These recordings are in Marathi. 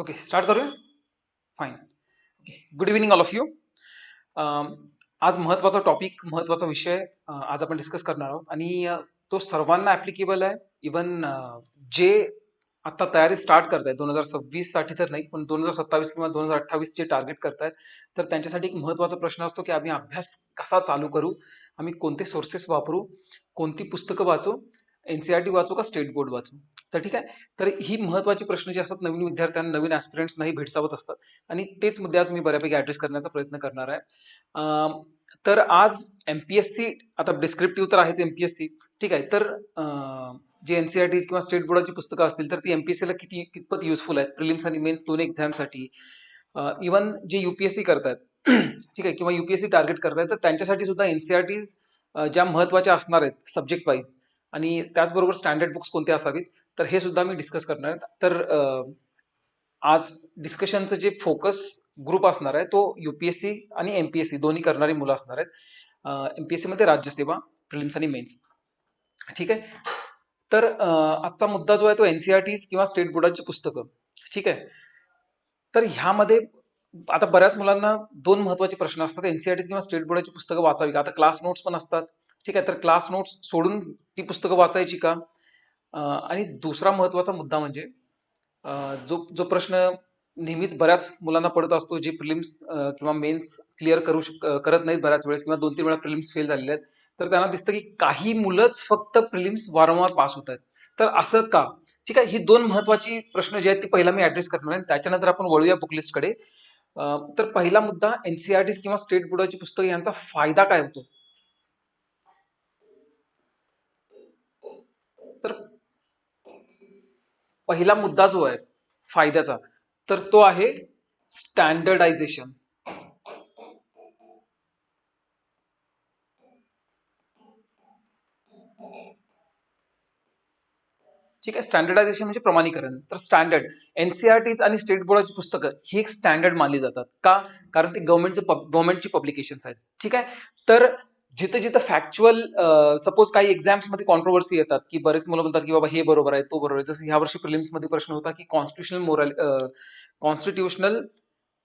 ओके स्टार्ट करूया? Fine okay good evening all of you आज महत्त्वाचा टॉपिक महत्त्वाचा विषय uh, आज आपण डिस्कस करणार आहोत. आणि uh, तो सर्वांना ॲप्लिकेबल आहे. इवन uh, जे आत्ता तयारी स्टार्ट करतायत दोन हजार सव्वीससाठी तर नाही पण दोन हजार सत्तावीस किंवा दोन हजार अठ्ठावीस जे टार्गेट करतायत तर त्यांच्यासाठी एक महत्त्वाचा प्रश्न असतो की आम्ही अभ्यास कसा चालू करू? आम्ही कोणते सोर्सेस वापरू? कोणती पुस्तकं वाचू? एन सी आर टी वाचू का स्टेट बोर्ड वाचू? तर ठीक आहे. तर ही महत्त्वाची प्रश्न जे असतात नवीन विद्यार्थ्यांना नवीन ॲस्पिरंट्सनाही भेडसावत असतात. आणि तेच मुद्दे आज मी बऱ्यापैकी ॲड्रेस करण्याचा प्रयत्न करणार आहे. तर आज एम पी एस सी आता डिस्क्रिप्टिव्ह तर आहेच एम पी एस सी ठीक आहे. तर जे एन सी आर टी किंवा स्टेट बोर्डाची पुस्तकं असतील तर ती एम पी एस सीला किती कितपत युजफुल आहेत? प्रिलिम्स आणि मेन्स दोन्ही एक्झामसाठी इवन जे यू पी एस सी करतात ठीक आहे किंवा U P S C target करतायत तर त्यांच्यासाठी सुद्धा एन सी आर टीज ज्या महत्त्वाच्या असणार आहेत सब्जेक्ट वाईज आणि त्याचबरोबर स्टँडर्ड बुक्स कोणते असावेत? तर हे सुद्धा मी डिस्कस करणार आहे. तर आज डिस्कशनचं जे फोकस ग्रुप असणार आहे तो यू पी एस सी आणि एम पी एस सी दोन्ही करणारी मुलं असणार आहेत. एम पी एस सीमध्ये राज्यसेवा प्रिलिम्स आणि मेन्स ठीक आहे? तर आजचा मुद्दा जो आहे तो एन सी आर टीज किंवा स्टेट बोर्डाची पुस्तकं. ठीक आहे? तर ह्यामध्ये आता बऱ्याच मुलांना दोन महत्त्वाचे प्रश्न असतात. एन सी आर टीज किंवा स्टेट बोर्डाची पुस्तकं वाचावी का? आता क्लास नोट्स पण असतात. ठीक आहे? तर क्लास नोट्स सोडून ती पुस्तकं वाचायची का? आणि दुसरा महत्त्वाचा मुद्दा म्हणजे जो जो प्रश्न नेहमीच बऱ्याच मुलांना पडत असतो जे प्रिलिम्स किंवा मेन्स क्लिअर करू शक करत नाहीत बऱ्याच वेळेस किंवा दोन तीन वेळा प्रिलिम्स फेल झालेले आहेत तर त्यांना दिसतं की काही मुलंच फक्त प्रिलिम्स वारंवार पास होत आहेत. तर असं का? ठीक आहे ही दोन महत्त्वाची प्रश्न जे आहेत ती पहिला मी ॲड्रेस करणार आहे. त्याच्यानंतर आपण वळूया बुकलिस्टकडे तर पहिला मुद्दा एन सी आर किंवा स्टेट बोर्डाची पुस्तकं यांचा फायदा काय होतो तर पहिला मुद्दा जो आहे फायद्याचा तर तो आहे स्टँडर्डायझेशन ठीक आहे स्टँडर्डायझेशन म्हणजे प्रमाणीकरण. तर स्टँडर्ड एनसीआरटीज आणि स्टेट बोर्डाची पुस्तकं ही एक स्टँडर्ड मानली जातात. का? कारण ते गव्हर्नमेंटचं गव्हर्नमेंटची पब्लिकेशन्स आहेत. ठीक आहे? तर जिथं जिथं फॅक्च्युअल सपोज काही एक्झाम्समध्ये कॉन्ट्रोवर्सी येतात की बरेच मुलं म्हणतात की बाबा हे बरोबर आहे तो बरोबर आहे. जसं ह्या वर्षी प्रिलिम्समध्ये प्रश्न होता की कॉन्स्टिट्युशनल मोरॅल कॉन्स्टिट्युशनल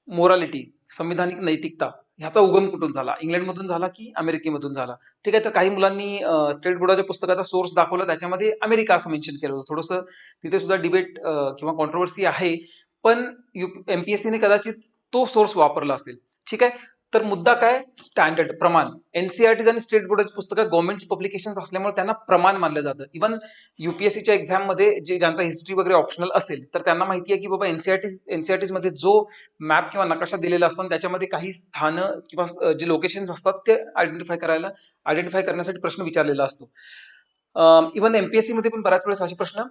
मोरालिटी संविधानिक नैतिकता ह्याचा उगम कुठून झाला? इंग्लंडमधून झाला की अमेरिकेमधून झाला? ठीक आहे तर काही मुलांनी स्टेट बोर्डाच्या पुस्तकाचा सोर्स दाखवला त्याच्यामध्ये अमेरिका असं मेन्शन केलं होतं. थोडंसं तिथे सुद्धा डिबेट किंवा कॉन्ट्रोवर्सी आहे पण यू एम पी एस सीने कदाचित तो सोर्स वापरला असेल. ठीक आहे तर मुद्दा काय? स्टँडर्ड प्रमाण. एनसीआरटीज आणि स्टेट बोर्डाची पुस्तकं गव्हर्नमेंटची पब्लिकेशन असल्यामुळे त्यांना प्रमाण मानलं जातं. इवन युपीएससीच्या एक्झाममध्ये जे ज्यांचा हिस्ट्री वगैरे ऑप्शनल असेल तर त्यांना माहिती आहे की बाबा एनसीआरटीज एनसीआरटीजमध्ये जो मॅप किंवा नकाशा दिलेला असतो त्याच्यामध्ये काही स्थानं किंवा जे लोकेशन्स असतात ते आयडेंटिफाय करायला आयडेंटिफाय करण्यासाठी प्रश्न विचारलेला असतो. इवन एमपीएससी मध्ये पण बऱ्याच वेळेस असे प्रश्न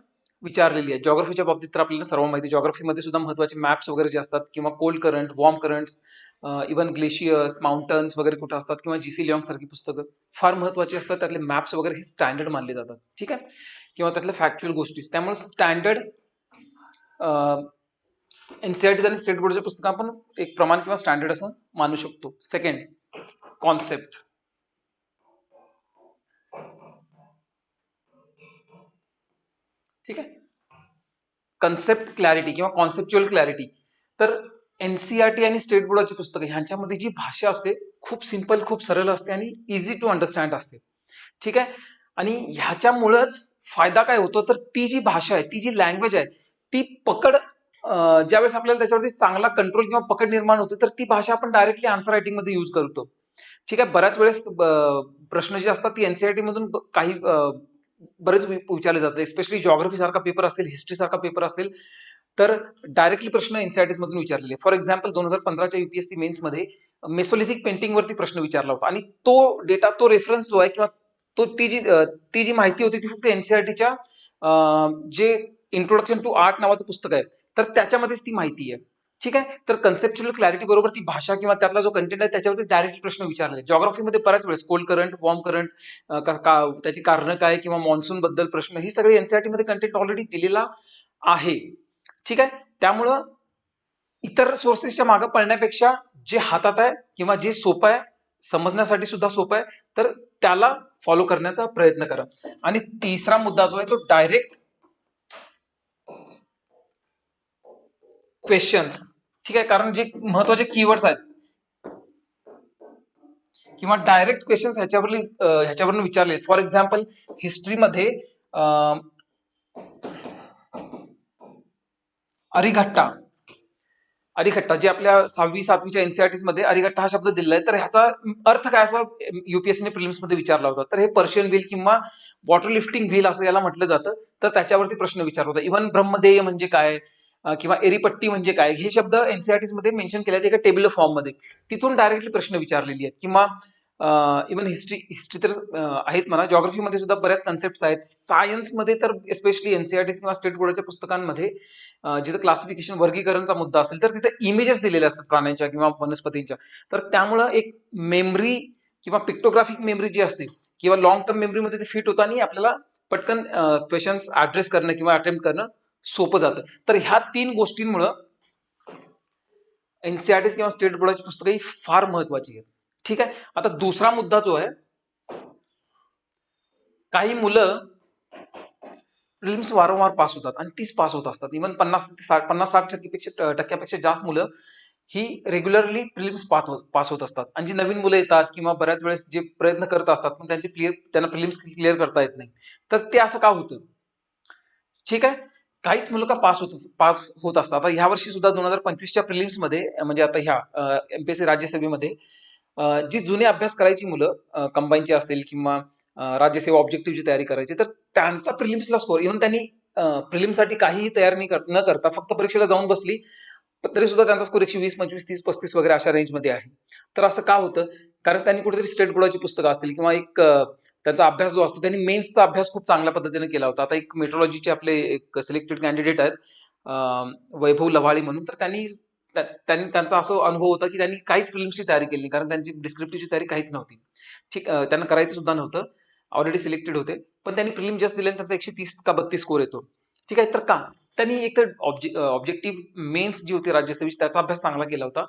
विचारलेली आहे जॉग्रफीच्या बाबतीत तर आपल्याला सर्व माहिती जॉग्रफीमध्ये सुद्धा महत्त्वाचे मॅप्स वगैरे जे असतात किंवा cold current warm currents even glaciers mountains वगैरे कुठं असतात किंवा जी सी लिऑंग सारखी पुस्तकं फार महत्वाची असतात. त्यातले मॅप्स वगैरे हे स्टँडर्ड मानले जातात. ठीक आहे? किंवा त्यातल्या फॅक्च्युअल गोष्टी. त्यामुळे स्टँडर्ड एनसीआरटीज आणि स्टेट बोर्डच्या पुस्तकं आपण एक प्रमाण किंवा स्टँडर्ड असं मानू शकतो. सेकंड कॉन्सेप्ट ठीक आहे? कन्सेप्ट क्लॅरिटी किंवा कॉन्सेप्च्युअल क्लॅरिटी तर एनसीआरटी आणि स्टेट बोर्डाची पुस्तकं ह्यांच्यामध्ये जी भाषा असते खूप सिंपल खूप सरळ असते आणि इझी टू अंडरस्टँड असते. ठीक आहे? आणि ह्याच्यामुळंच फायदा काय होतो? तर ती जी भाषा आहे ती जी लँग्वेज आहे ती पकड ज्यावेळेस आपल्याला त्याच्यावरती चांगला कंट्रोल किंवा पकड निर्माण होते तर ती भाषा आपण डायरेक्टली आन्सर रायटिंगमध्ये यूज करतो. ठीक आहे? बऱ्याच वेळेस प्रश्न जे असतात ती एनसीआरटी मधून काही बरेच विचारले जातात. एस्पेशली जॉग्रफी सारखा पेपर असेल हिस्ट्री सारखा पेपर असेल तर डायरेक्टली प्रश्न एनसीआरटीज मधून विचारलेले. फॉर एक्झाम्पल दोन हजार पंधराच्या युपीएससी मेन्समध्ये मेसोलिथिक पेंटिंग वरती प्रश्न विचारला होता. आणि तो डेटा तो रेफरन्स जो आहे किंवा तो ती जी ती जी माहिती होती ती फक्त एनसीआरटीच्या जे इंट्रोडक्शन टू आर्ट नावाचं पुस्तक आहे. तर त्याच्यामध्येच ती माहिती आहे. ठीक आहे? तर कन्सेप्च्युअल क्लॅरिटी बरोबर ती भाषा किंवा त्यातला जो कंटेंट आहे त्याच्यावरती डायरेक्ट प्रश्न विचारले. जॉग्राफीमध्ये बऱ्याच वेळेस कोल्ड करंट वॉर्म करंट त्याची कारणं काय किंवा मान्सून बद्दल प्रश्न ही सगळी एनसीआरटी मध्ये कंटेंट ऑलरेडी दिलेला आहे. ठीक आहे? त्यामुळं इतर सोर्सेसच्या मागे पळण्यापेक्षा जे हातात आहे किंवा जे सोपं आहे समजण्यासाठी सुद्धा सोपं आहे तर त्याला फॉलो करण्याचा प्रयत्न करा. आणि तिसरा मुद्दा जो आहे तो डायरेक्ट क्वेश्चन्स ठीक आहे? कारण जे महत्त्वाचे कीवर्ड्स आहेत किंवा डायरेक्ट क्वेश्चन्स ह्याच्यावर ह्याच्यावरून विचारले. फॉर एक्झाम्पल हिस्ट्रीमध्ये अरिघट्टा. अरिघट्टा जे आपल्या सहावी सातवीच्या एनसीआरटीजमध्ये अरिघट्टा हा शब्द दिलेला आहे. तर ह्याचा अर्थ काय असा? युपीएससीने प्रिलिम्समध्ये विचारला होता. तर हे पर्शियन व्हील किंवा वॉटर लिफ्टिंग व्हील असं याला म्हटलं जातं. तर त्याच्यावरती प्रश्न विचारला होता. इव्हन ब्रह्मदेय म्हणजे काय? किंवा एरीपट्टी म्हणजे काय? हे शब्द एनसीआरटीजमध्ये मेन्शन केले आहेत एका टेबल फॉर्ममध्ये तिथून डायरेक्टली प्रश्न विचारलेली आहेत. किंवा इव्हन हिस्ट्री हिस्ट्री तर आहेत म्हणा. जॉग्रफीमध्ये सुद्धा बऱ्याच कन्सेप्ट आहेत. सायन्समध्ये तर एस्पेशली एनसीआरटी किंवा स्टेट बोर्डाच्या पुस्तकांमध्ये जिथं क्लासिफिकेशन वर्गीकरणचा मुद्दा असेल तर तिथे इमेजेस दिलेले असतात प्राण्यांच्या किंवा वनस्पतींच्या. तर त्यामुळं एक मेमरी किंवा पिक्टोग्राफिक मेमरी जी असते किंवा लॉंग टर्म मेमरीमध्ये ते फिट होतं आणि आपल्याला पटकन क्वेश्चन्स ऍड्रेस करणं किंवा अटेम्प्ट करणं सोपं जातं. तर ह्या तीन गोष्टींमुळं एनसीआरटी किंवा स्टेट बोर्डाची पुस्तकं ही फार महत्वाची आहेत. ठीक आहे? आता दुसरा मुद्दा जो आहे काही मुलं प्रिलिम्स वारंवार पास होतात आणि तीस पास होत असतात. इव्हन पन्नास साठ पन्नास साठ टक्केपेक्षा टक्क्यापेक्षा जास्त मुलं ही रेग्युलरली प्रिलिम्स पास होत असतात. आणि जी नवीन मुलं येतात किंवा बऱ्याच वेळेस जे प्रयत्न करत असतात पण त्यांचे क्लिअर त्यांना प्रिलिम्स क्लिअर करता येत नाही. तर ते असं का होतं? ठीक आहे? काहीच मुलं का पास होत पास होत असतात? आता ह्या वर्षी सुद्धा दोन हजार पंचवीसच्या प्रिलिम्समध्ये म्हणजे आता ह्या एमपीएससी राज्यसभेमध्ये जी जुने अभ्यास करायची मुलं कंबाईनची असतील किंवा राज्यसेवा ऑब्जेक्टिव्हची तयारी करायची तर त्यांचा प्रिलिम्सला स्कोर इव्हन त्यांनी प्रिलिम्ससाठी काहीही तयार नाही कर- न करता फक्त परीक्षेला जाऊन बसली तरी सुद्धा त्यांचा स्कोर एकशे वीस पंचवीस तीस पस्तीस वगैरे अशा रेंजमध्ये आहे. तर असं का होतं? कारण त्यांनी कुठेतरी स्टेट बोर्डाची पुस्तकं असतील किंवा एक त्यांचा अभ्यास जो असतो त्यांनी मेन्सचा अभ्यास खूप चांगल्या पद्धतीने केला होता. आता एक मेट्रोलॉजीचे आपले एक सिलेक्टेड कॅन्डिडेट आहेत वैभव लव्हाळी म्हणून तर त्यांनी त्यांनी त्यांचा असं अनुभव होता की त्यांनी काहीच फिल्मची तयारी केली नाही कारण त्यांची डिस्क्रिप्टिव्हची तयारी काहीच नव्हती. ठीक त्यांना करायचं सुद्धा नव्हतं. ऑलरेडी सिलेक्टेड होते. पण त्यांनी प्रिलिम जस्ट दिल्याने त्यांचा एकशे तीस का बत्तीस स्कोर येतो. ठीक आहे? तर का? त्यांनी एक तर ऑब्जे ऑब्जेक्टिव्ह मेन्स जी होती राज्यसेवेची त्याचा अभ्यास चांगला केला होता.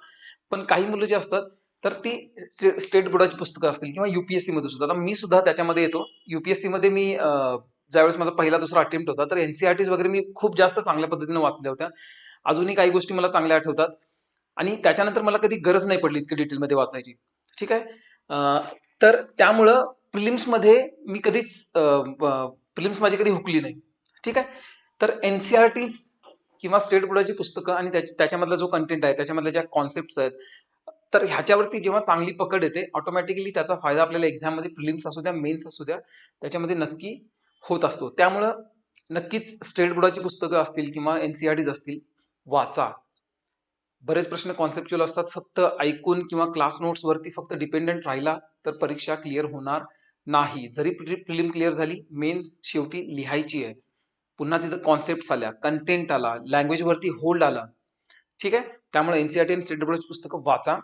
पण काही मुलं जे असतात तर ती स्टेट बोर्डाची पुस्तकं असतील किंवा युपीएससी मध्ये सुद्धा. आता मी सुद्धा त्याच्यामध्ये येतो. युपीएससी मध्ये मी ज्यावेळेस माझा पहिला दुसरा अटेम्प्ट होता तर एनसीआरटीज वगैरे मी खूप जास्त चांगल्या पद्धतीने वाचल्या होत्या. अजूनही काही गोष्टी मला चांगल्या आठवतात. आणि त्याच्यानंतर मला कधी गरज नाही पडली इतकी डिटेलमध्ये वाचायची. ठीक आहे? तर त्यामुळं प्रिलिम्समध्ये मी कधीच प्रिलिम्स माझी कधी हुकली नाही. ठीक आहे? तर एनसीआरटीज किंवा स्टेट बोर्डाची पुस्तकं आणि त्याच्यामधला जो कंटेंट आहे त्याच्यामधल्या ज्या कॉन्सेप्ट आहेत तर ह्याच्यावरती जेव्हा चांगली पकड येते ऑटोमॅटिकली त्याचा फायदा आपल्याला एक्झाममध्ये प्रिलिम्स असू द्या मेन्स असू द्या त्याच्यामध्ये नक्की होत असतो. त्यामुळं नक्कीच स्टेट बोर्डाची पुस्तकं असतील किंवा एनसीआरटीज असतील वाचा. बरेच प्रश्न कॉन्सेप्च्युअल असतात फक्त ऐकून किंवा क्लास नोट्सवरती फक्त डिपेंडंट राहिला तर परीक्षा क्लिअर होणार. नाही. जरी प्रिलिम क्लिअर झाली मेन्स शेवटी लिहायची आहे. पुन्हा तिथं कॉन्सेप्ट आल्या कंटेंट आला लँग्वेज वरती होल्ड आला. ठीक आहे? त्यामुळे एनसीआरटी आणि स्टेट बोर्डची पुस्तकं वाचा.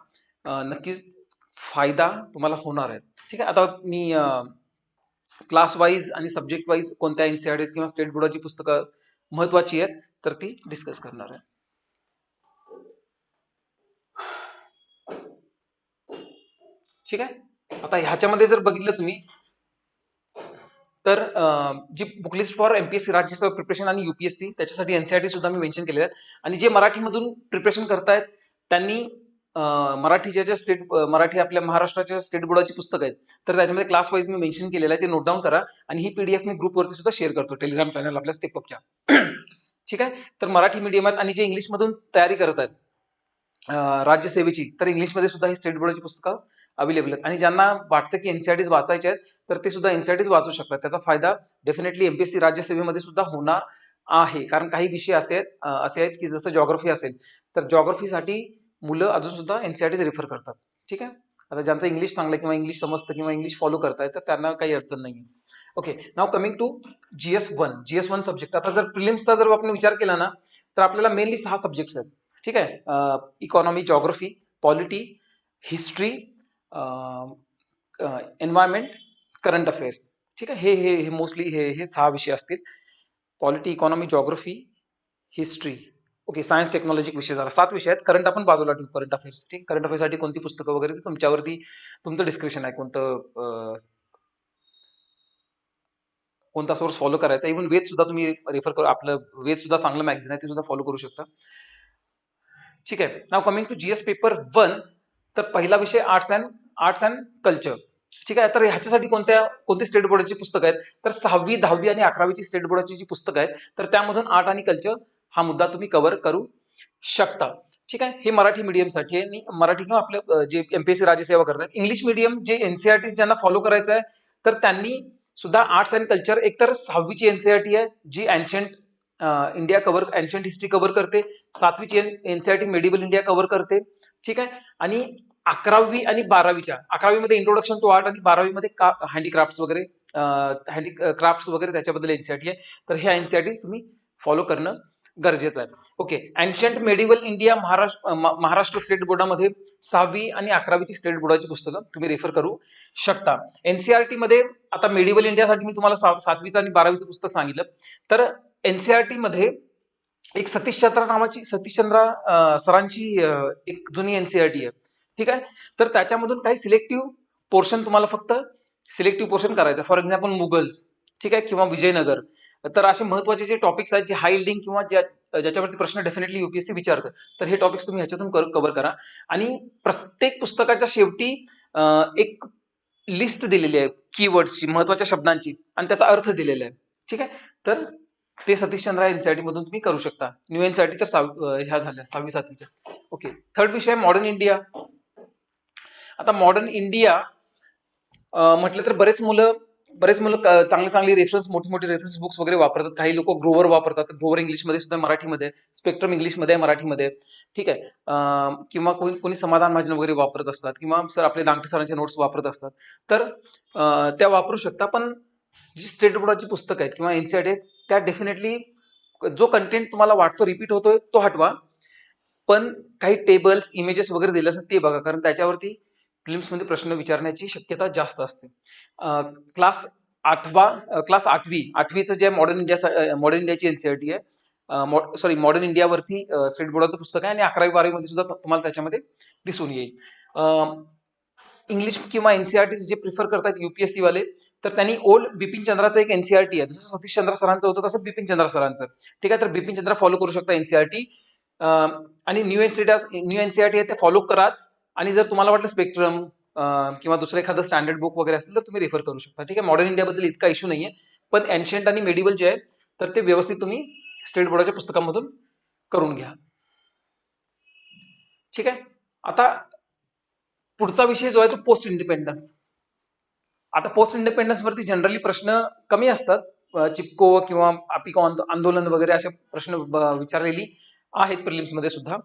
नक्कीच फायदा तुम्हाला होणार आहे. ठीक आहे? आता मी क्लास वाईज आणि सब्जेक्ट वाईज कोणत्या एनसीआरटी किंवा स्टेट बोर्डाची पुस्तकं महत्वाची आहेत तर ती डिस्कस करणार आहे. ठीक आहे? आता ह्याच्यामध्ये जर बघितलं तुम्ही तर जी बुकलिस्ट फॉर एमपीएससी राज्यसेवा प्रिपरेशन आणि युपीएससी त्याच्यासाठी एनसीआरटी सुद्धा मी मेन्शन केलेले आहेत. आणि जे मराठीमधून प्रिपरेशन करतायत त्यांनी मराठीच्या ज्या स्टेट मराठी आपल्या महाराष्ट्राच्या स्टेट बोर्डाची पुस्तकं आहेत तर त्याच्यामध्ये क्लास वाईज मी मेन्शन केलेलं आहे ते नोट डाऊन करा. आणि ही पीडीएफ मी ग्रुपवरती सुद्धा शेअर करतो टेलिग्राम चॅनल आपल्या स्टेपअपच्या ठीक आहे? तर मराठी मीडियम आहेत आणि जे इंग्लिशमधून तयारी करत आहेत राज्यसेवेची तर इंग्लिशमध्ये सुद्धा ही स्टेट बोर्डाची पुस्तकं अवेलेबल आहेत. आणि ज्यांना वाटतं की एनसीआरटीज वाचायचे आहेत तर ते सुद्धा एनसीआरटीज वाचू शकतात. त्याचा फायदा डेफिनेटली एमपीएससी राज्यसेवेमध्ये सुद्धा होणार आहे. कारण काही विषय असे आहेत असे आहेत की जसं जॉग्रफी असेल तर जॉग्रफीसाठी मुलं अजून सुद्धा एनसीआरटीज रेफर करतात. ठीक आहे? आता ज्यांचं इंग्लिश चांगलं आहे किंवा इंग्लिश समजतं किंवा इंग्लिश फॉलो करताय तर त्यांना काही अडचण नाही okay now coming to G S one G S one subject आता जर प्रिलिम्सचा जर आपण विचार केला ना तर आपल्याला मेनली सहा सब्जेक्ट्स आहेत. ठीक आहे? Economy geography polity history environment current affairs ठीक आहे? हे हे हे मोस्टली हे हे सहा विषय असतील. Polity economy geography history okay science technology विषय झाला. सात विषय आहेत. करंट आपण बाजूला ठेवू. करंट अफेअर्स ठीक करंट अफेअर्ससाठी कोणती पुस्तकं वगैरे तुमच्यावरती तुमचं डिस्क्रिप्शन आहे. कोणतं कोणता सोर्स फॉलो करायचा इव्हन वेद सुद्धा तुम्ही रेफर करू. आपलं वेद सुद्धा चांगलं मॅगझिन आहे. ते सुद्धा फॉलो करू शकता. ठीक आहे. Now coming to GS paper one तर पहिला विषय arts and arts and culture. ठीक आहे? तर ह्याच्यासाठी कोणत्या कोणती स्टेट बोर्डाची पुस्तकं आहेत? तर सहावी दहावी आणि अकरावीची स्टेट बोर्डाची जी पुस्तकं आहेत तर त्यामधून आर्ट आणि कल्चर हा मुद्दा तुम्ही कव्हर करू शकता. ठीक आहे? हे मराठी मीडियमसाठी आहे. आणि मराठी किंवा आपले अं, जे एमपीएससी राज्यसेवा करतात इंग्लिश मीडियम जे एनसीआरटी ज्यांना फॉलो करायचं आहे तर त्यांनी सुद्धा आर्ट्स अँड कल्चर एकतर सहावीची एनसीआरटी आहे जी ancient India cover ancient history cover करते. सातवीची N NCERT medieval India cover करते. ठीक आहे? आणि अकरावी आणि बारावीच्या. अकरावीमध्ये इंट्रोडक्शन टू आर्ट आणि बारावीमध्ये का हँडीक्राफ्ट्स वगैरे हँडी क्राफ्ट्स वगैरे त्याच्याबद्दल एनसीआरटी आहे तर ह्या एनसीआरटी तुम्ही फॉलो करणं गरजेचं आहे. Okay ancient medieval India Maharashtra Maharashtra state बोर्डामध्ये सहावी आणि अकरावीची स्टेट बोर्डाची पुस्तकं तुम्ही रेफर करू शकता. एनसीआरटी मध्ये आता मेडिवल इंडियासाठी मी तुम्हाला सातवीचं आणि बारावीचं पुस्तक सांगितलं. तर एनसीआरटी मध्ये एक सतीशचंद्र नावाची सतीशचंद्र सरांची एक जुनी एनसीआरटी आहे. ठीक आहे? तर त्याच्यामधून काही सिलेक्टिव्ह पोर्शन तुम्हाला फक्त सिलेक्टिव्ह पोर्शन करायचं. फॉर एक्झाम्पल मुघल्स ठीक आहे? किंवा विजयनगर. तर असे महत्त्वाचे जे टॉपिक्स आहेत जे हाय लिंक किंवा ज्या ज्याच्यावरती प्रश्न डेफिनेटली युपीएससी विचारतं तर हे टॉपिक्स तुम्ही ह्याच्यातून कव्हर करा. आणि प्रत्येक पुस्तकाच्या शेवटी एक लिस्ट दिलेली आहे कीवर्ड्सची महत्त्वाच्या शब्दांची आणि त्याचा अर्थ दिलेला आहे. ठीक आहे? तर ते सतीश चंद्रा एनसीआयटी मधून तुम्ही करू शकता. न्यू एनसीआयटी तर ह्या झाल्या सहावी सातवीच्या. ओके थर्ड विषय मॉडर्न इंडिया आता मॉडर्न इंडिया म्हटलं तर बरेच मुलं बरेच मुलं चांगले चांगले रेफरन्स मोठे मोठे रेफरन्स बुक्स वगैरे वापरतात. काही लोक ग्रोवर वापरतात. ग्रोवर इंग्लिशमध्ये सुद्धा मराठीमध्ये स्पेक्ट्रम इंग्लिशमध्ये मराठीमध्ये. ठीक आहे. किंवा कोणी कोणी समाधान भाजन वगैरे वापरत असतात किंवा सर आपले दांगटे सरांचे नोट्स वापरत असतात. तर त्या वापरू शकता. पण जी स्टेट बोर्डाची पुस्तकं आहेत किंवा एनसीआरटी आहेत त्या डेफिनेटली जो कंटेंट तुम्हाला वाटतो रिपीट होतोय तो हटवा. पण काही टेबल्स इमेजेस वगैरे दिले असतात ते बघा. कारण त्याच्यावरती फिल्म्समध्ये प्रश्न विचारण्याची शक्यता जास्त असते. क्लास आठवा क्लास आठवी आठवीचं जे मॉडर्न इंडिया मॉडर्न इंडियाची एनसीआरटी आहे सॉरी मॉडर्न इंडियावरती स्टेट बोर्डाचं पुस्तक आहे आणि अकरावी बारावीमध्ये सुद्धा तुम्हाला त्याच्यामध्ये दिसून येईल. इंग्लिश किंवा एनसीआरटी जे प्रिफर करतात युपीएससी वाले तर त्यांनी ओल्ड बिपिन चंद्राचं एक एनसीआरटी आहे. जसं सतीश चंद्र सरांचं होतं तसं बिपिन चंद्र सरांचं. ठीक आहे तर बिपिन चंद्र फॉलो करू शकता एनसीआरटी आणि न्यू एनसीटी न्यू एनसीआरटी आहे ते फॉलो कराच. आणि जर तुम्हाला वाटलं स्पेक्ट्रम किंवा दुसरं एखादं स्टँडर्ड बुक वगैरे असेल तर तुम्ही रेफर करू शकता. ठीक आहे? मॉडर्न इंडियाबद्दल इतका इश्यू नाहीये. पण एन्शियंट आणि मेडिवल जे आहे तर ते व्यवस्थित तुम्ही स्टेट बोर्डाच्या पुस्तकामधून करून घ्या. ठीक आहे? आता पुढचा विषय जो आहे तो पोस्ट इंडिपेंडन्स आता पोस्ट इंडिपेंडन्स वरती जनरली प्रश्न कमी असतात. चिपको किंवा आपिको आंदोलन वगैरे असे प्रश्न विचारलेली आहेत प्रिलिम्समध्ये सुद्धा.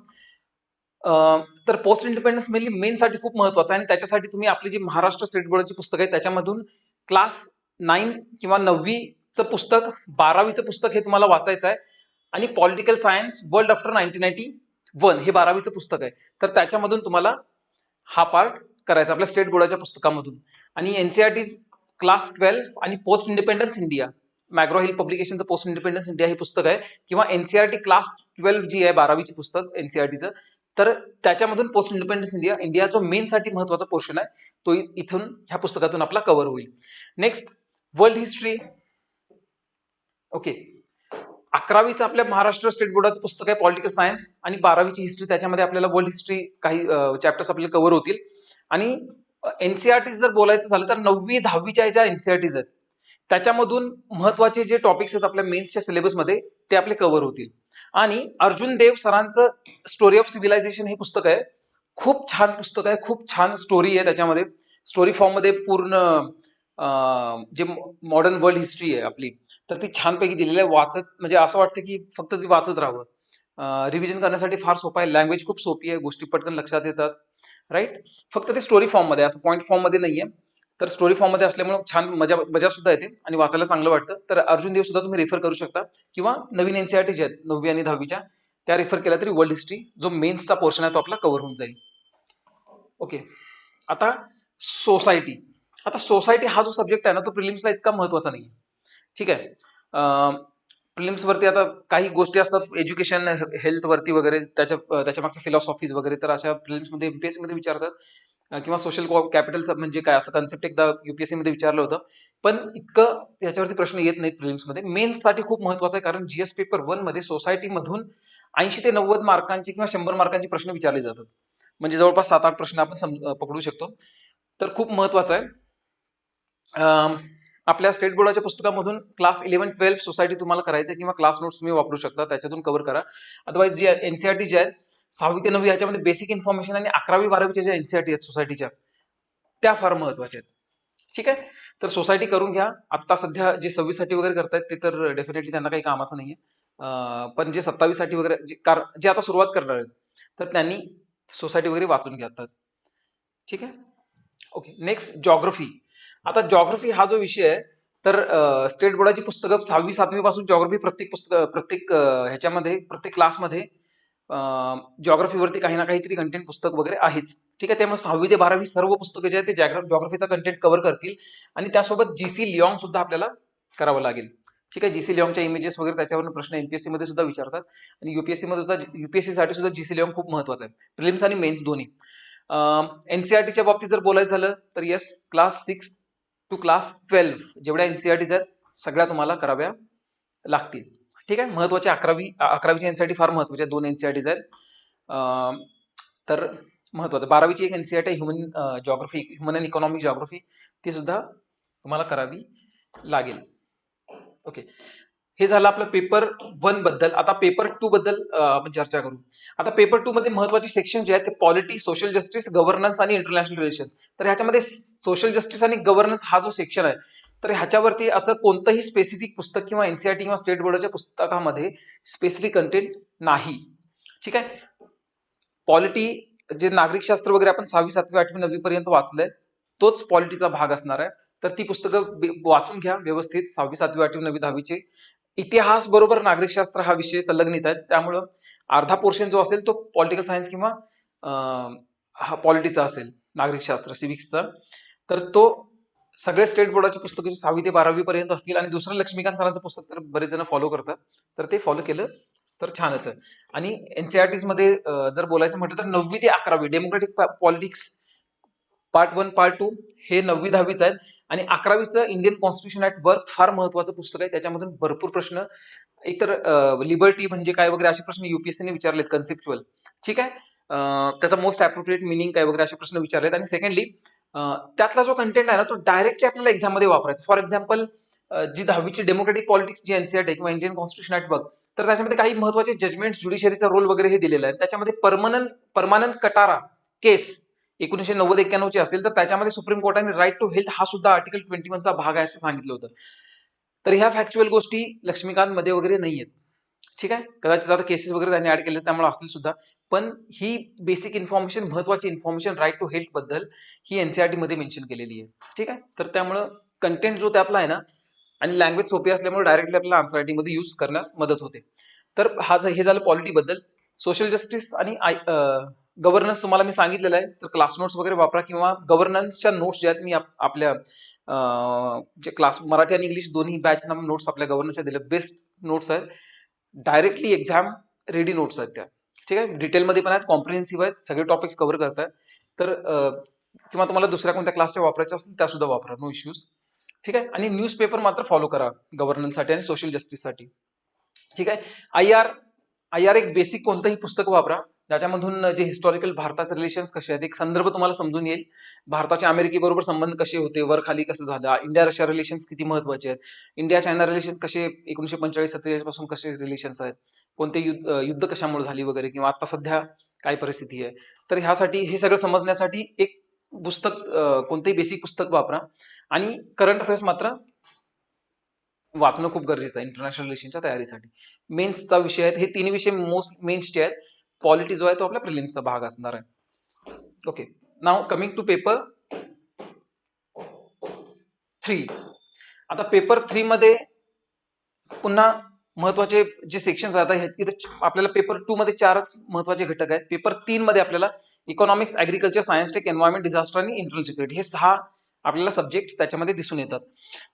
तर पोस्ट इंडिपेंडन्स मेनली मेन साठी खूप महत्वाचं आहे. आणि त्याच्यासाठी तुम्ही आपली जी महाराष्ट्र स्टेट बोर्डाची पुस्तक आहे त्याच्यामधून क्लास नाईन किंवा नववीचं पुस्तक बारावीचं पुस्तक हे तुम्हाला वाचायचं आहे. आणि political science world after nineteen ninety one हे बारावीचं पुस्तक आहे. तर त्याच्यामधून तुम्हाला हा पार्ट करायचा आपल्या स्टेट बोर्डाच्या पुस्तकामधून. आणि एनसीआरटीज क्लास ट्वेल्व आणि post independence India McGraw Hill पब्लिकेशनचं post independence India हे पुस्तक आहे. किंवा एनसीआरटी क्लास ट्वेल्व जी आहे बारावीची पुस्तक एनसीआरटीचं तर त्याच्यामधून पोस्ट इंडिपेंडन्स इंडिया इंडिया जो मेन साठी महत्त्वाचा पोर्शन आहे तो इथून ह्या पुस्तकातून आपला कव्हर होईल. नेक्स्ट वर्ल्ड हिस्ट्री ओके अकरावीचं आपल्या महाराष्ट्र स्टेट बोर्डाचं पुस्तक आहे पॉलिटिकल सायन्स आणि बारावीची हिस्ट्री त्याच्यामध्ये आपल्याला वर्ल्ड हिस्ट्री काही चॅप्टर्स आपल्याला कव्हर होतील. आणि एनसीआरटी जर बोलायचं झालं तर नववी दहावीच्या ज्या एनसीआरटीज आहेत. त्याच्यामधून महत्त्वाचे जे टॉपिक्स आहेत आपल्या मेन्सच्या सिलेबसमध्ये ते आपले कव्हर होतील. आणि अर्जुन देव सरांचं स्टोरी ऑफ सिव्हिलायझेशन हे पुस्तक आहे. खूप छान पुस्तक आहे खूप छान स्टोरी आहे त्याच्यामध्ये. स्टोरी फॉर्ममध्ये पूर्ण जे मॉडर्न वर्ल्ड हिस्ट्री आहे आपली तर ती छानपैकी दिलेली आहे. वाचत म्हणजे असं वाटतं की फक्त ती वाचत राहावं. रिव्हिजन करण्यासाठी फार सोपं आहे. लँग्वेज खूप सोपी आहे गोष्टी पटकन लक्षात येतात राईट फक्त ते स्टोरी फॉर्ममध्ये असं पॉईंट फॉर्ममध्ये नाहीये. तर स्टोरी फॉर्ममध्ये असल्यामुळे छान मजा मजा सुद्धा येते आणि वाचायला चांगलं वाटतं. तर अर्जुन देव सुद्धा तुम्ही रेफर करू शकता. किंवा नवीन एनसीआरटी जे आहेत नववी आणि दहावीच्या त्या रेफर केल्या तरी वर्ल्ड हिस्ट्री जो मेन्सचा पोर्शन आहे तो आपला कव्हर होऊन जाईल. ओके आता सोसायटी आता सोसायटी हा जो सब्जेक्ट आहे ना तो प्रिलिम्सला इतका महत्त्वाचा नाही ठीक आहे? प्रिलिम्स वरती आता काही गोष्टी असतात एज्युकेशन हेल्थ वरती वगैरे त्याच्या त्याच्या मागच्या फिलॉसॉफीज वगैरे तर अशा प्रिलिम्समध्ये मध्ये विचारतात. किंवा सोशल कॅपिटल म्हणजे काय? असं कन्सेप्ट एकदा युपीएससी मध्ये विचारलं होतं. पण इतकं याच्यावरती प्रश्न येत नाहीत प्रिलिम्समध्ये मध्ये. मेन्ससाठी खूप महत्वाचं आहे कारण जीएस पेपर वनमध्ये सोसायटी मधून ऐंशी ते नव्वद मार्कांचे किंवा शंभर मार्कांचे प्रश्न विचारले जातात. म्हणजे जवळपास सात आठ प्रश्न आपण पकडू शकतो. तर खूप महत्वाचं आहे. आपल्या स्टेट बोर्डाच्या पुस्तकामधून क्लास इलेव्हन ट्वेल्थ सोसायटी तुम्हाला करायचं आहे किंवा क्लास नोट्स तुम्ही वापरू शकता. त्याच्यातून कव्हर करा. अदरवाईज जे एनसीआरटी जे आहेत सहावी ते नववी ह्याच्यामध्ये बेसिक इन्फॉर्मेशन आणि अकरावी बारावीच्या ज्या एनसीआरटी आहेत सोसायटीच्या त्या फार महत्त्वाच्या आहेत. ठीक आहे? तर सोसायटी करून घ्या. आत्ता सध्या जे सव्वीससाठी वगैरे करतायत ते तर डेफिनेटली त्यांना काही कामाचं नाहीये. पण जे सत्तावीससाठी वगैरे जे कार जे आता सुरुवात करणार आहेत तर त्यांनी सोसायटी वगैरे वाचून घ्या आताच ठीक आहे? ओके नेक्स्ट जॉग्रफी आता जॉग्रफी हा जो विषय आहे तर स्टेट बोर्डाची पुस्तकं सहावी सातवी पासून जॉग्रफी प्रत्येक पुस्तक प्रत्येक ह्याच्यामध्ये प्रत्येक क्लासमध्ये जॉग्रफीवरती काही ना काहीतरी कंटेंट पुस्तक वगैरे आहेच. ठीक आहे त्यामुळे सहावी ते बारावी सर्व पुस्तकं जे आहेत ते जॉग्रफीचा कंटेंट कव्हर करतील आणि त्यासोबत जीसी लिऑंग सुद्धा आपल्याला करावं लागेल. ठीक आहे जी सी लिऑंगच्या इमेजेस वगैरे त्याच्यावर प्रश्न एमपीएससी मध्ये सुद्धा विचारतात आणि युपीएससी मध्ये सुद्धा युपीएससी साठी सुद्धा जी सी लिऑंग खूप महत्वाचं आहे. प्रिलिम्स आणि मेन्स दोन्ही. एनसीआरटीच्या बाबतीत जर बोलायचं झालं तर yes class six to class twelve जेवढ्या एनसीआरटीज आहेत सगळ्या तुम्हाला कराव्या लागतील. ठीक आहे? महत्त्वाचे अकरावी अकरावीच्या अकरावीची फार महत्त्वाच्या दोन एनसीआयटीज आहेत. तर महत्वाचं बारावीची एक एनसीआयटी आहे human geography human and economic geography ती सुद्धा तुम्हाला करावी लागेल. ओके हे झालं आपलं पेपर वनबद्दल. आता पेपर टू बद्दल आपण चर्चा करू. आता पेपर टू मध्ये महत्त्वाचे सेक्शन जे आहेत ते पॉलिटी सोशल जस्टिस गव्हर्नन्स आणि इंटरनॅशनल रिलेशन्स तर ह्याच्यामध्ये सोशल जस्टिस आणि गव्हर्नन्स हा जो सेक्शन आहे तर ह्याच्यावरती असं कोणतंही स्पेसिफिक पुस्तक किंवा एनसीआरटी किंवा स्टेट बोर्डाच्या पुस्तकामध्ये स्पेसिफिक कंटेंट नाही. ठीक आहे? पॉलिटी जे नागरिकशास्त्र वगैरे आपण सहावी सातवी आठवी नववी पर्यंत वाचलंय तोच पॉलिटीचा भाग असणार आहे. तर ती पुस्तकं वाचून घ्या व्यवस्थित सहावी सातवी आठवी नववी दहावीचे. इतिहास बरोबर नागरिकशास्त्र हा विषय संलग्नित आहे. त्यामुळं अर्धा पोर्शन जो असेल तो पॉलिटिकल सायन्स किंवा हा पॉलिटीचा असेल नागरिकशास्त्र सिव्हिक्सचा तर तो सगळे स्टेट बोर्डाची पुस्तकं जी सहावी ते बारावी पर्यंत असतील आणि दुसरं लक्ष्मीकांत सरांचं पुस्तक तर बरेच जण फॉलो करतात. तर ते फॉलो केलं तर छानच. आहे आणि एनसीआरटीजमध्ये जर बोलायचं म्हटलं तर नववी ते अकरावी democratic politics part one part two हे नववी दहावीच आहेत. आणि अकरावीचं इंडियन कॉन्स्टिट्यूशन ऍट वर्क फार महत्वाचं पुस्तक आहे. त्याच्यामधून भरपूर प्रश्न एकतर लिबर्टी म्हणजे काय वगैरे असे प्रश्न युपीएससीने विचारलेत कन्सेप्च्युअल ठीक आहे? त्याचा मोस्ट अप्रोप्रिएट मिनिंग काय वगैरे असे प्रश्न विचारलेत. आणि सेकंडली त्यातला जो कंटेंट आहे ना तो डायरेक्टली आपल्याला एक्झाममध्ये वापरायचा. फॉर एक्झाम्पल जी दहावीची डेमोक्रेटिक पॉलिटिक्स जी एनसीआर किंवा इंडियन कॉन्स्टिट्यूशन ऍट वर्क तर त्याच्यामध्ये काही महत्त्वाचे जजमेंट ज्युडिशरीचा रोल वगैरे हे दिलेला आहे. त्याच्यामध्ये परमनंट परमानंत कटारा केस एकोणीशे नव्वद एक्क्याण्णवची असेल तर त्याच्यामध्ये सुप्रीम कोर्टाने राईट टू हेल्थ हा सुद्धा आर्टिकल ट्वेंटी वनचा भाग आहे असं सांगितलं होतं. तर ह्या फॅक्च्युअल गोष्टी लक्ष्मीकांत मध्ये वगैरे नाही आहेत ठीक आहे? कदाचित आता केसेस वगैरे त्यांनी ऍड केले त्यामुळे असतील सुद्धा. पण ही बेसिक इन्फॉर्मेशन महत्वाची इन्फॉर्मेशन राईट टू हेल्थबद्दल ही एनसीआरटी मध्ये मेन्शन केलेली आहे. ठीक आहे? तर त्यामुळं कंटेंट जो त्यातला आहे ना आणि लँग्वेज सोपी असल्यामुळे डायरेक्टली आपल्याला आन्सरमध्ये यूज करण्यास मदत होते. तर हा हे झालं पॉलिटी बद्दल. सोशल जस्टिस आणि गव्हर्नन्स तुम्हाला मी सांगितलेलं आहे. तर क्लास नोट्स वगैरे वापरा किंवा गव्हर्नन्सच्या नोट्स ज्या आहेत मी आपल्या जे क्लास मराठी आणि इंग्लिश दोन्ही बॅच नोट्स आपल्या गव्हर्नन्सच्या दिल्या. बेस्ट नोट्स आहेत. डायरेक्टली एक्झाम रेडी नोट्स आहेत त्या. ठीक आहे? डिटेलमध्ये पण आहेत. कॉम्प्रिहेन्सिव्ह आहेत. सगळे टॉपिक्स कव्हर करतात तर किंवा तुम्हाला दुसऱ्या कोणत्या क्लासच्या वापरायच्या असतील त्या सुद्धा वापरा. नो इश्यूज ठीक आहे? आणि न्यूजपेपर मात्र फॉलो करा गव्हर्नन्ससाठी आणि सोशल जस्टिससाठी ठीक आहे? आय आर आय आर एक बेसिक कोणतंही पुस्तक वापरा. ज्याच्यामधून जे हिस्टॉरिकल भारताचे रिलेशन्स कसे आहेत एक संदर्भ तुम्हाला समजून येईल. भारताचे अमेरिकेबरोबर संबंध कसे होते वर खाली कसं झालं इंडिया रशिया रिलेशन्स किती महत्त्वाचे आहेत इंडिया चायना रिलेशन्स कसे एकोणीशे पंचेचाळीस सत्तेचाळीसपासून कसे रिलेशन्स आहेत कोणते युद्ध युद्ध कशामुळे झाली वगैरे किंवा आता सध्या काय परिस्थिती आहे. तर ह्यासाठी हे सगळं समजण्यासाठी एक पुस्तक कोणतेही कोणतंही बेसिक पुस्तक वापरा. आणि करंट अफेअर्स मात्र वाचणं खूप गरजेचं आहे इंटरनॅशनल रिलेशनच्या तयारीसाठी. मेन्सचा विषय आहेत हे तिन्ही विषय मोस्ट मेन्सचे आहेत. पॉलिटी जो आहे तो आपल्या प्रिलिम्सचा भाग असणार आहे. Okay now coming to paper three आता पेपर थ्री मध्ये पुन्हा महत्त्वाचे जे सेक्शन्स आहेत आता हे- आपल्याला पेपर टू मध्ये चारच महत्त्वाचे घटक आहेत. पेपर तीन मध्ये आपल्याला economics agriculture science tech environment disaster आणि इंटरनल सिक्युरिटी हे सहा आपल्याला सब्जेक्ट त्याच्यामध्ये दिसून येतात.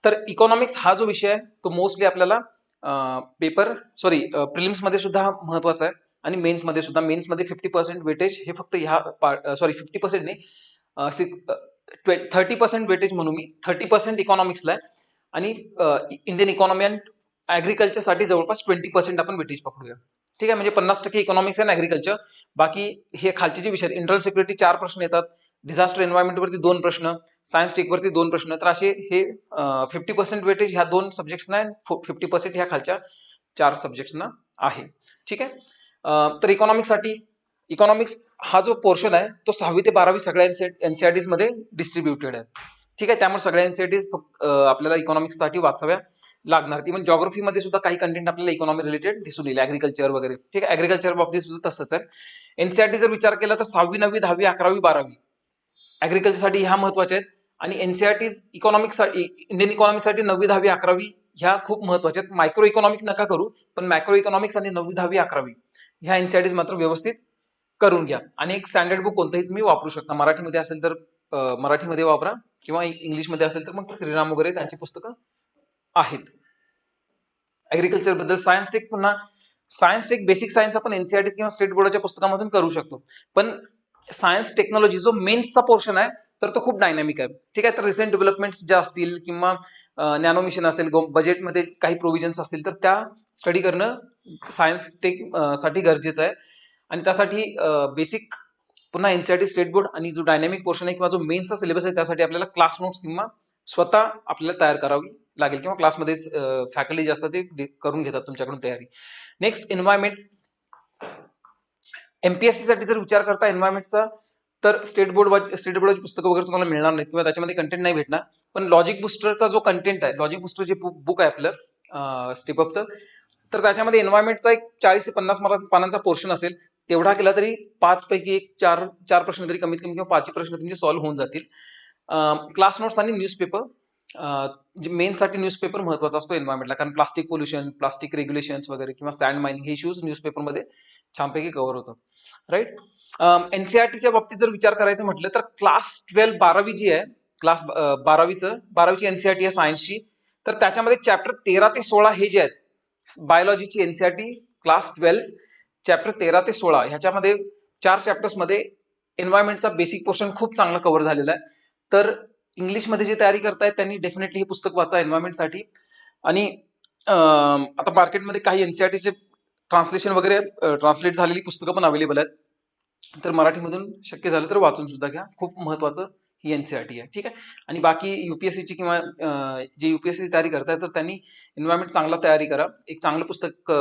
तर इकॉनॉमिक्स हा जो विषय आहे तो मोस्टली आपल्याला पेपर सॉरी प्रिलिम्समध्ये सुद्धा महत्त्वाचा आहे आणि मेन्समध्ये सुद्धा. मेन्समध्ये फिफ्टी पर्सेंट वेटेज हे फक्त ह्या सॉरी फिफ्टी पर्सेंट नाही थर्टी पर्सेंट वेटेज म्हणून मी थर्टी पर्सेंट इकॉनॉमिक्सला आहे. आणि इंडियन इकॉनॉमी अँड ॲग्रिकल्चरसाठी जवळपास ट्वेंटी पर्सेंट आपण वेटेज पकडूया. ठीक आहे? म्हणजे पन्नास टक्के इकॉनॉमिक्स अँड ॲग्रिकल्चर बाकी हे खालचे जे विषय इंटरनल सिक्युरिटी चार प्रश्न येतात डिझास्टर एन्व्हायरमेंटवरती दोन प्रश्न सायन्स टेकवरती दोन प्रश्न. तर असे हे फिफ्टी पर्सेंट वेटेज ह्या दोन सब्जेक्ट्सना फिफ्टी पर्सेंट ह्या खालच्या चार सब्जेक्ट्सना आहे. ठीक आहे? तर इकॉनॉमिक्ससाठी इकॉनॉमिक्स हा जो पोर्शन आहे तो सहावी ते बारावी सगळ्या एनसीआरटीजमध्ये डिस्ट्रीब्युटेड आहे. ठीक आहे? त्यामुळे सगळ्या एनसीआरटीज आपल्याला इकॉनॉमिक्ससाठी वाचाव्या. लागणार. ती म्हणजे जॉग्रफीमध्ये सुद्धा काही कंटेंट आपल्याला इकॉनॉमी रिलेटेड दिसून येईल ऍग्रिकल्चर वगैरे. ठीक आहे? ऍग्रिकल्चर बाबतीत सुद्धा तसंच आहे. एनसीआरटी जर विचार केला तर सहावी नववी दहावी अकरावी बारावी. ऍग्रिकल्चरसाठी ह्या महत्त्वाच्या आहेत. आणि एनसीआरटी इकॉनॉमिक्ससाठी इंडियन इकॉनॉमिक्ससाठी नववी दहावी अकरावी ह्या खूप महत्त्वाच्या आहेत. मायक्रो इकॉनॉमिक नका करू पण मायक्रो इकॉनॉमिक्स आणि नववी दहावी अकरावी ह्या एनसीआरटीज मात्र व्यवस्थित करून घ्या. आणि एक स्टँडर्ड बुक कोणतंही तुम्ही वापरू शकता. मराठीमध्ये असेल तर मराठीमध्ये वापरा किंवा इंग्लिशमध्ये असेल तर मग श्रीराम वगैरे त्यांची पुस्तकं आहेत. ऍग्रिकल्चरबद्दल सायन्स टेक पुन्हा सायन्स टेक बेसिक सायन्स आपण एनसीआरटी किंवा स्टेट बोर्डाच्या पुस्तकामधून करू शकतो. पण सायन्स टेक्नॉलॉजी जो मेन्सचा पोर्शन आहे तर तो खूप डायनॅमिक आहे. ठीक आहे तर रिसेंट डेव्हलपमेंट्स ज्या असतील किंवा नॅनो मिशन असेल बजेटमध्ये काही प्रोव्हिजन्स असतील तर त्या स्टडी करणं सायन्स टेकसाठी गरजेचं आहे. आणि त्यासाठी बेसिक पुन्हा एनसीआरटी स्टेट बोर्ड आणि जो डायनॅमिक पोर्शन आहे किंवा जो मेन्सचा सिलेबस आहे त्यासाठी आपल्याला क्लास नोट्स किंवा स्वतः आपल्याला तयार करावी लागेल किंवा क्लासमध्ये फॅकल्टी जे असतात ते करून घेतात तुमच्याकडून तयारी. नेक्स्ट एन्व्हायरमेंट एमपीएससी साठी जर विचार करता एन्व्हायरमेंटचा तर स्टेट बोर्ड स्टेट बोर्डाची पुस्तकं वगैरे तुम्हाला मिळणार नाहीत किंवा त्याच्यामध्ये कंटेंट नाही भेटणार. पण लॉजिक बुस्टरचा जो कंटेंट आहे लॉजिक बुस्टर जे बुक आहे आपलं स्टेपअपचं तर त्याच्यामध्ये एन्व्हायरमेंटचा एक चाळीस ते पन्नास मला पानांचा पोर्शन असेल. तेवढा केला तरी पाच पैकी एक चार चार प्रश्न तरी कमीत कमी किंवा पाचही प्रश्न तुमचे सॉल्व्ह होऊन जातील. क्लास नोट्स आणि न्यूजपेपर मेनसाठी न्यूजपेपर महत्त्वाचा असतो एन्व्हायरमेंटला कारण प्लास्टिक पोल्युशन प्लास्टिक रेग्युलेशन्स वगैरे किंवा सँड मायनिंग हे इश्यूज न्यूजपेपरमध्ये छानपैकी कव्हर होतात. राईट एनसीआरटीच्या बाबतीत जर विचार करायचं म्हटलं तर क्लास ट्वेल्व बारावी जी आहे क्लास बारावीचं बारावीची एनसीआरटी आहे सायन्सची तर त्याच्यामध्ये चॅप्टर तेरा ते सोळा हे जे आहेत बायोलॉजीची एनसीआरटी क्लास ट्वेल्व चॅप्टर तेरा ते सोळा ह्याच्यामध्ये चार चॅप्टर्समध्ये एन्व्हायरमेंटचा बेसिक पोर्शन खूप चांगला कव्हर झालेला आहे. तर इंग्लिशमध्ये जे तयारी करतायत त्यांनी डेफिनेटली हे पुस्तक वाचा एन्व्हायरमेंटसाठी आणि आता मार्केटमध्ये काही एनसीआरटीचे ट्रान्सलेशन वगैरे ट्रान्सलेट झालेली पुस्तकं पण अवेलेबल आहेत. तर मराठीमधून शक्य झालं तर वाचून सुद्धा घ्या. खूप महत्वाचं ही एनसीआरटी आहे. ठीक आहे? आणि बाकी युपीएससीची किंवा जे युपीएससीची तयारी करतायत तर त्यांनी एन्व्हायरमेंट चांगला तयारी करा. एक चांगलं पुस्तक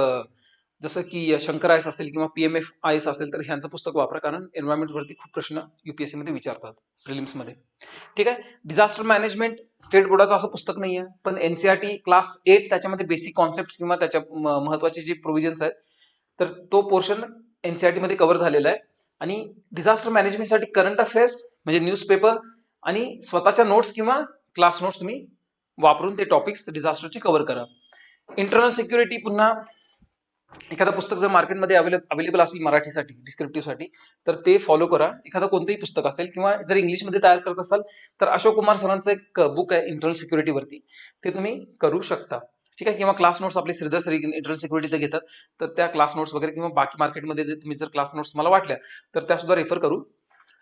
जसं की शंकर आयस असेल किंवा पी एम एफ आयस असेल तर ह्यांचं पुस्तक वापरा. कारण एन्व्हायरमेंटवरती खूप प्रश्न युपीएससीमध्ये विचारतात. प्रिलिम्समध्ये ठीक आहे? डिझास्टर मॅनेजमेंट स्टेट बोर्डाचं असं पुस्तक नाही आहे पण एनसीआरटी क्लास एट त्याच्यामध्ये बेसिक कॉन्सेप्ट किंवा त्याच्या महत्त्वाचे जे प्रोव्हिजन्स आहेत तर तो पोर्शन एनसीआरटी मध्ये कव्हर झालेला आहे. आणि डिझास्टर मॅनेजमेंटसाठी करंट अफेअर्स म्हणजे न्यूजपेपर आणि स्वतःच्या नोट्स किंवा क्लास नोट्स तुम्ही वापरून ते टॉपिक्स डिझास्टरचे कव्हर करा. इंटरनल सिक्युरिटी पुन्हा एखादं पुस्तक जर मार्केटमध्ये अवेलेबल असेल मराठीसाठी डिस्क्रिप्टिव्हसाठी तर ते फॉलो करा. एखादं कोणतंही पुस्तक असेल किंवा जर इंग्लिशमध्ये तयार करत असाल तर अशोक कुमार सरांचं एक बुक आहे इंटरनल सिक्युरिटीवरती ते तुम्ही करू शकता. ठीक आहे? किंवा क्लास नोट्स आपले श्रीधर सर इंटरनल सिक्युरिटी घेतात तर त्या क्लास नोट्स वगैरे किंवा बाकी मार्केटमध्ये जे तुम्ही जर क्लास नोट्स मला वाटल्या तर त्या सुद्धा रेफर करू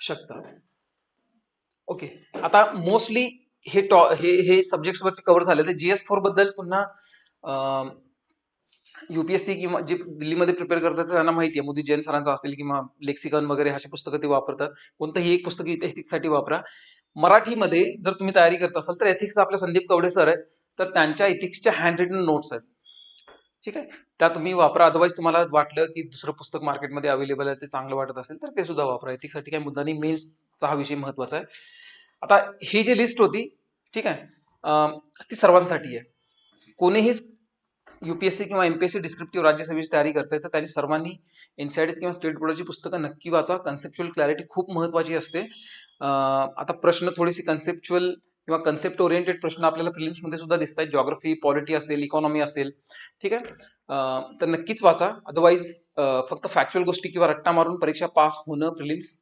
शकता. ओके आता मोस्टली हे टॉ हे हे सब्जेक्ट्सवरती कव्हर झाले तर जीएस फोरबद्दल पुन्हा युपीएससी किंवा जे दिल्लीमध्ये प्रिपेअर करतात त्यांना माहिती आहे. मोदी जैन सरांचा असेल किंवा लेक्सिकन वगैरे अशी पुस्तकं ते वापरतात. कोणतंही एक पुस्तक एथिक्ससाठी वापरा. मराठीमध्ये जर तुम्ही तयारी करत असाल तर एथिक्स आपल्या संदीप कवडे सर आहेत. तर त्यांच्या एथिक्सच्या हँड रिटन नोट्स आहेत. ठीक आहे? त्या तुम्ही वापरा. अदरवाईज तुम्हाला वाटलं की दुसरं पुस्तक मार्केटमध्ये अवेलेबल आहे ते चांगलं वाटत असेल तर ते सुद्धा वापरा. एथिक्ससाठी काही मुद्दा नाही मेन्सचा हा विषय महत्त्वाचा आहे. आता ही जी लिस्ट होती ठीक आहे ती सर्वांसाठी आहे. कोणीही युपीएससी किंवा एमपीएससी डिस्क्रिप्टिव्ह राज्यसेवेची तयारी करतात तर त्यांनी सर्वांनी इनसाइड किंवा स्टेट बोर्डाची पुस्तकं नक्की वाचा. कन्सेप्च्युअल क्लॅरिटी खूप महत्वाची असते. आता प्रश्न थोडीशी कन्सेप्च्युअल किंवा कन्सेप्ट ओरिएंटेड प्रश्न आपल्याला प्रिलिम्समध्ये सुद्धा दिसत आहेत जॉग्रफी पॉलिटी असेल इकॉनॉमी असेल. ठीक आहे? तर नक्कीच वाचा. अदरवाईज फक्त फॅक्च्युअल गोष्टी किंवा रट्टा मारून परीक्षा पास होणं prelims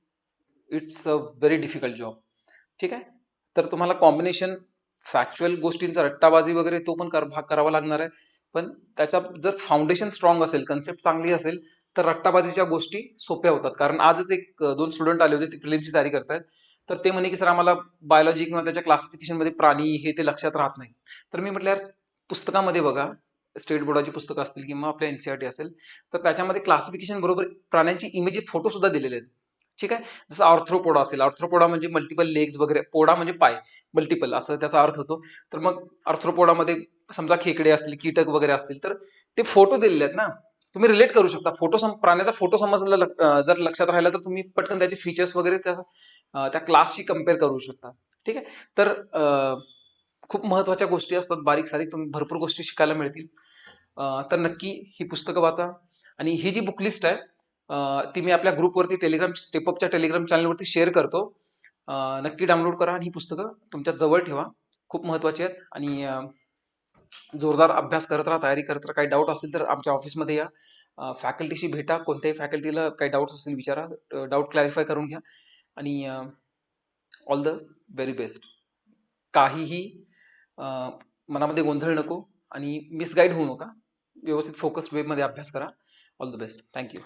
it's a very difficult job ठीक आहे? तर तुम्हाला कॉम्बिनेशन फॅक्च्युअल गोष्टींचा रट्टाबाजी वगैरे तो पण कर भाग करावा लागणार आहे. पण त्याचा जर फाउंडेशन स्ट्रॉंग असेल कन्सेप्ट चांगली असेल तर रट्टाबाजीच्या गोष्टी सोप्या होतात. कारण आजच एक दोन स्टुडंट आले होते ते प्रिलिमची तयारी करतायत. तर ते म्हणे की सर आम्हाला बायोलॉजी किंवा त्याच्या क्लासिफिकेशनमध्ये प्राणी हे ते लक्षात राहत नाही. तर मी म्हटलं यार पुस्तकामध्ये बघा स्टेट बोर्डाची पुस्तकं असतील किंवा आपल्या एनसीआरटी असेल तर त्याच्यामध्ये क्लासिफिकेशन बरोबर प्राण्यांची इमेज फोटो सुद्धा दिलेले आहेत. ठीक आहे? जसं ऑर्थ्रोपोडा असेल ऑर्थ्रोपोडा म्हणजे मल्टिपल लेग्स वगैरे पोडा म्हणजे पाय मल्टिपल असं त्याचा अर्थ होतो. तर मग ऑर्थ्रोपोडामध्ये समजा खेकडे असतील कीटक वगैरे असतील तर ते फोटो दिलेले आहेत ना. तुम्ही रिलेट करू शकता. फोटो सम प्राण्याचा फोटो समजला जर लक्षात राहिला तर तुम्ही पटकन त्याचे फीचर्स वगैरे त्या त्या क्लासशी कंपेअर करू शकता. ठीक आहे? तर खूप महत्त्वाच्या गोष्टी असतात. बारीक सारीक तुम्ही भरपूर गोष्टी शिकायला मिळतील. तर नक्की ही पुस्तकं वाचा. आणि ही जी बुक लिस्ट आहे ती मी आपल्या ग्रुपवरती टेलिग्राम स्टेपअपच्या टेलिग्राम चॅनलवरती शेअर करतो. नक्की डाउनलोड करा आणि ही पुस्तकं तुमच्या जवळ ठेवा. खूप महत्वाची आहेत. आणि जोरदार अभ्यास करत राहा तयारी करत राहा. काही डाऊट असेल तर आमच्या ऑफिसमध्ये या. फॅकल्टीशी भेटा. कोणत्याही फॅकल्टीला काही डाऊट्स असतील विचारा. डाऊट क्लॅरिफाय करून घ्या. आणि ऑल द व्हेरी बेस्ट काहीही मनामध्ये गोंधळ नको आणि मिसगाईड होऊ नका. व्यवस्थित फोकस वेमध्ये अभ्यास करा. All the best thank you